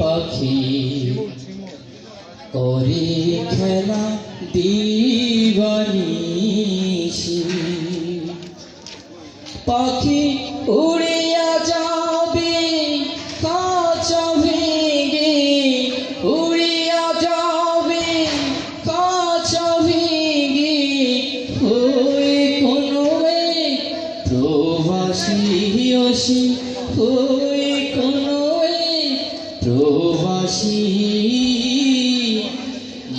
পাখি করে খেলা দিবানিসি পাখি উড়িয়া যাবে, কাঁচা ভেঙে উড়িয়া যাবে, কাঁচা ভেঙে হয়ে কোনো প্রবাসী অসি হয়ে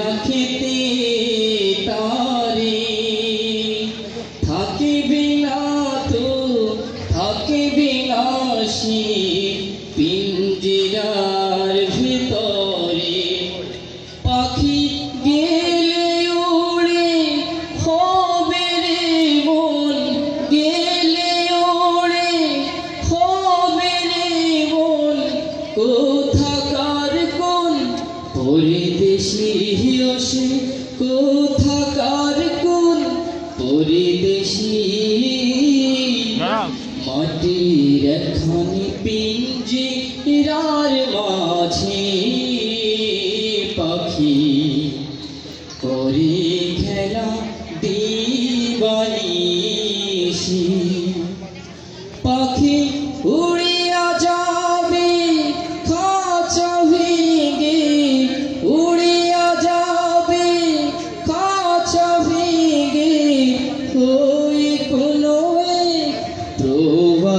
রাখিতে তারে। থাকিবে না তো, থাকিবে না সে, পিঞ্জিরার ভিতরে। পাখি গেলে উড়ে হবে রে মন গেলে উড়ে হবে রে মন। কোথাকার কোন পরিদেশি আসে কোথাকার কোন পরিদেশি মাটির এখানে পিঞ্জিরার মাঝে পাখি করে খেলা দিবানিসি পাখি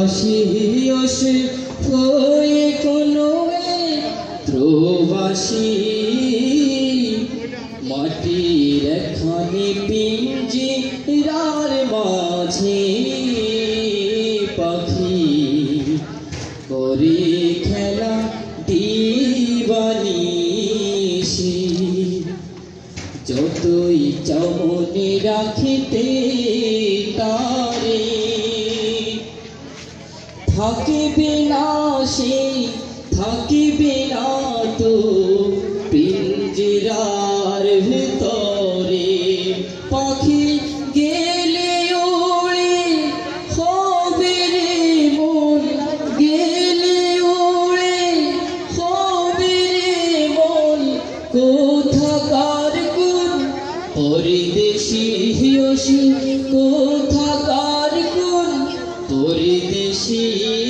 প্রবাসী আসে, ওই কোনো এক মাটির এখানে পিঞ্জি রার পাখি। করে খেলা দিবানিসি যতই চমনে রাখিতে থাকিবে না সে থাকিবে না তো পিঞ্জিরার ভিতরে। পাখি গেলে ওড়ে হবে রে মন, গেলে ওড়ে হবে রে মন। কোথাকার কোন পরিদেশি হিয়সি কোন পরিদেশি